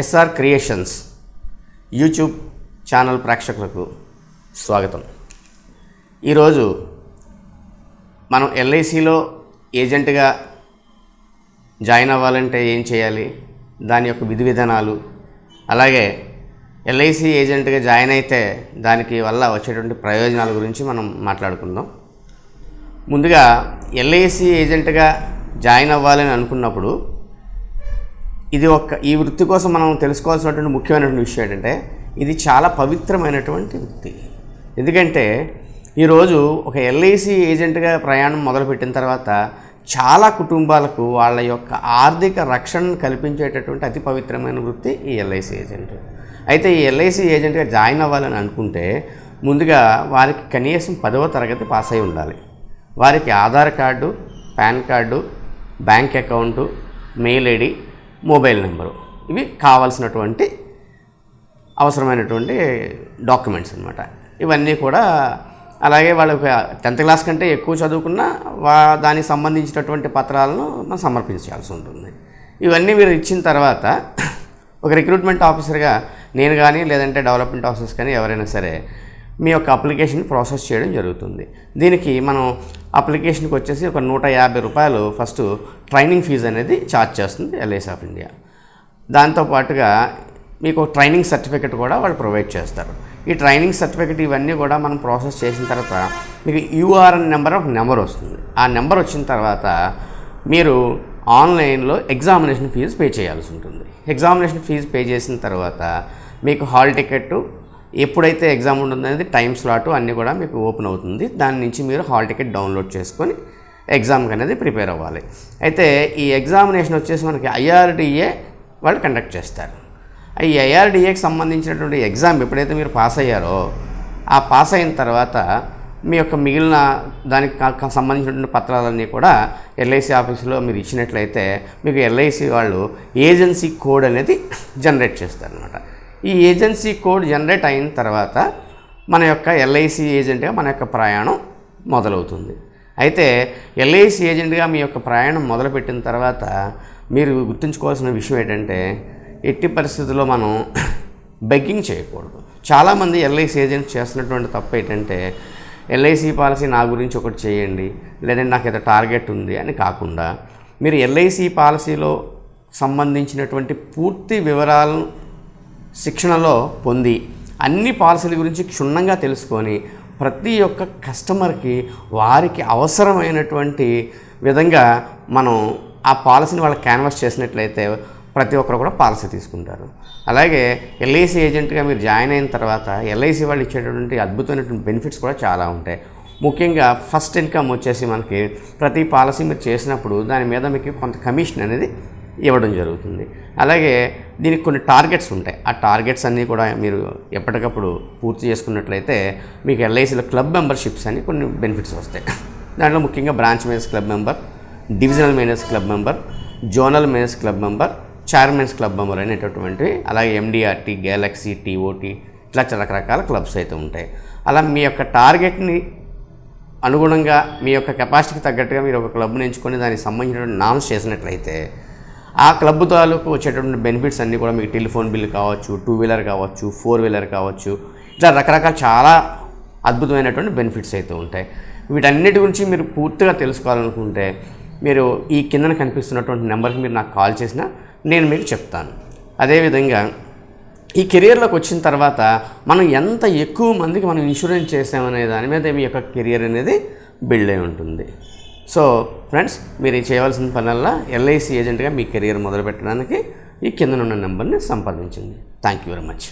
SR creations YouTube channel ప్రేక్షకులకు స్వాగతం. ఈరోజు మనం ఎల్ఐసిలో ఏజెంట్గా జాయిన్ అవ్వాలంటే ఏం చేయాలి? దాని యొక్క విధి విధానాలు అలాగే ఎల్ఐసి ఏజెంట్గా జాయిన్ అయితే దానికి వల్ల వచ్చేటువంటి ప్రయోజనాల గురించి మనం మాట్లాడుకుందాం. ముందుగా ఎల్ఐసి ఏజెంట్గా జాయిన్ అవ్వాలని అనుకున్నప్పుడు ఇది ఒక ఈ వృత్తి కోసం మనం తెలుసుకోవాల్సినటువంటి ముఖ్యమైనటువంటి విషయం ఏంటంటే ఇది చాలా పవిత్రమైనటువంటి వృత్తి. ఎందుకంటే ఈరోజు ఒక ఎల్ఐసి ఏజెంట్గా ప్రయాణం మొదలుపెట్టిన తర్వాత చాలా కుటుంబాలకు వాళ్ళ యొక్క ఆర్థిక రక్షణను కల్పించేటటువంటి అతి పవిత్రమైన వృత్తి ఈ ఎల్ఐసి ఏజెంట్. అయితే ఈ ఎల్ఐసి ఏజెంట్గా జాయిన్ అవ్వాలని అనుకుంటే ముందుగా వారికి కనీసం పదవ తరగతి పాస్ అయి ఉండాలి. వారికి Aadhaar card PAN card bank account mail ID mobile number. ఇవి కావాల్సినటువంటి అవసరమైనటువంటి డాక్యుమెంట్స్ అనమాట ఇవన్నీ కూడా అలాగే వాళ్ళకి టెన్త్ క్లాస్ కంటే ఎక్కువ చదువుకున్నా వా దానికి సంబంధించినటువంటి పత్రాలను మనం సమర్పించాల్సి ఉంటుంది. ఇవన్నీ మీరు ఇచ్చిన తర్వాత ఒక రిక్రూట్మెంట్ ఆఫీసర్గా నేను కానీ లేదంటే డెవలప్మెంట్ ఆఫీసర్స్ కానీ ఎవరైనా సరే మీ యొక్క అప్లికేషన్ ప్రాసెస్ చేయడం జరుగుతుంది. దీనికి మనం అప్లికేషన్కి వచ్చేసి ఒక నూట యాభై రూపాయలు ఫస్ట్ ట్రైనింగ్ ఫీజు అనేది ఛార్జ్ చేస్తుంది ఎల్ఐసి ఆఫ్ ఇండియా. దాంతోపాటుగా మీకు ట్రైనింగ్ సర్టిఫికెట్ కూడా వాళ్ళు ప్రొవైడ్ చేస్తారు. ఈ ట్రైనింగ్ సర్టిఫికెట్ ఇవన్నీ కూడా మనం ప్రాసెస్ చేసిన తర్వాత మీకు యూఆర్ఎన్ నెంబర్ ఒక నెంబర్ వస్తుంది. ఆ నెంబర్ వచ్చిన తర్వాత మీరు ఆన్లైన్లో ఎగ్జామినేషన్ ఫీజు పే చేయాల్సి ఉంటుంది. ఎగ్జామినేషన్ ఫీజు పే చేసిన తర్వాత మీకు హాల్ టికెట్ ఎప్పుడైతే ఎగ్జామ్ ఉంటుందో అనేది టైం స్లాట్ అన్నీ కూడా మీకు ఓపెన్ అవుతుంది. దాని నుంచి మీరు హాల్ టికెట్ డౌన్లోడ్ చేసుకొని ఎగ్జామ్కి అనేది ప్రిపేర్ అవ్వాలి. అయితే ఈ ఎగ్జామినేషన్ వచ్చేసి మనకి ఐఆర్డిఏ వాళ్ళు కండక్ట్ చేస్తారు. ఈ ఐఆర్డిఏకి సంబంధించినటువంటి ఎగ్జామ్ ఎప్పుడైతే మీరు పాస్ అయ్యారో ఆ పాస్ అయిన తర్వాత మీ యొక్క మిగిలిన దానికి సంబంధించినటువంటి పత్రాలన్నీ కూడా ఎల్ఐసి ఆఫీసులో మీరు ఇచ్చినట్లయితే మీకు ఎల్ఐసి వాళ్ళు ఏజెన్సీ కోడ్ అనేది జనరేట్ చేస్తారనమాట ఈ ఏజెన్సీ కోడ్ జనరేట్ అయిన తర్వాత మన యొక్క ఎల్ఐసి ఏజెంట్గా మన యొక్క ప్రయాణం మొదలవుతుంది. అయితే ఎల్ఐసి ఏజెంట్గా మీ యొక్క ప్రయాణం మొదలుపెట్టిన తర్వాత మీరు గుర్తుంచుకోవాల్సిన విషయం ఏంటంటే ఎట్టి పరిస్థితుల్లో మనం బెగ్గింగ్ చేయకూడదు. చాలామంది ఎల్ఐసి ఏజెంట్ చేస్తున్నటువంటి తప్పు ఏంటంటే ఎల్ఐసి పాలసీ నా గురించి ఒకటి చేయండి లేదంటే నాకు ఏదో టార్గెట్ ఉంది అని కాకుండా మీరు ఎల్ఐసి పాలసీలో సంబంధించినటువంటి పూర్తి వివరాలను శిక్షణలో పొంది అన్ని పాలసీల గురించి క్షుణ్ణంగా తెలుసుకొని ప్రతి ఒక్క కస్టమర్కి వారికి అవసరమైనటువంటి విధంగా మనం ఆ పాలసీని వాళ్ళు క్యాన్వాస్ చేసినట్లయితే ప్రతి ఒక్కరు కూడా పాలసీ తీసుకుంటారు. అలాగే ఎల్ఐసి ఏజెంట్గా మీరు జాయిన్ అయిన తర్వాత ఎల్ఐసి వాళ్ళు ఇచ్చేటటువంటి అద్భుతమైనటువంటి బెనిఫిట్స్ కూడా చాలా ఉంటాయి. ముఖ్యంగా ఫస్ట్ ఇన్కమ్ వచ్చేసి మనకి ప్రతి పాలసీ మీరు చేసినప్పుడు దాని మీద మీకు కొంత కమిషన్ అనేది ఇవ్వడం జరుగుతుంది. అలాగే దీనికి కొన్ని టార్గెట్స్ ఉంటాయి. ఆ టార్గెట్స్ అన్నీ కూడా మీరు ఎప్పటికప్పుడు పూర్తి చేసుకున్నట్లయితే మీకు ఎల్ఐసిలో క్లబ్ మెంబర్షిప్స్ అని కొన్ని బెనిఫిట్స్ వస్తాయి. దాంట్లో ముఖ్యంగా branch manage club member divisional manage club member zonal manage club member chairman's club member అనేటటువంటివి అలాగే ఎండిఆర్టీ గ్యాలక్సీ టీఓటీ ఇట్లా చాలా రకరకాల క్లబ్స్ అయితే ఉంటాయి. అలా మీ యొక్క టార్గెట్ని అనుగుణంగా మీ యొక్క కెపాసిటీకి తగ్గట్టుగా మీరు ఒక క్లబ్ని ఎంచుకొని దానికి సంబంధించిన నామ్స్ చేసినట్లయితే ఆ క్లబ్ తాలూకు వచ్చేటటువంటి బెనిఫిట్స్ అన్నీ కూడా మీకు టెలిఫోన్ బిల్ కావచ్చు టూ వీలర్ కావచ్చు ఫోర్ వీలర్ కావచ్చు ఇట్లా రకరకాల చాలా అద్భుతమైనటువంటి బెనిఫిట్స్ అయితే ఉంటాయి. వీటన్నిటి గురించి మీరు పూర్తిగా తెలుసుకోవాలనుకుంటే మీరు ఈ కిందన కనిపిస్తున్నటువంటి నెంబర్కి మీరు నాకు కాల్ చేసినా నేను మీకు చెప్తాను. అదేవిధంగా ఈ కెరియర్లోకి వచ్చిన తర్వాత మనం ఎంత ఎక్కువ మందికి మనం ఇన్సూరెన్స్ చేసామనే దాని మీద మీ యొక్క కెరియర్ అనేది బిల్డ్ అయి ఉంటుంది. సో ఫ్రెండ్స్ మీరు చేయవలసిన పనల్లా ఎల్ఐసి ఏజెంట్గా మీ కెరియర్ మొదలుపెట్టడానికి ఈ కింద ఉన్న నెంబర్ని సంప్రదించండి. Thank you very much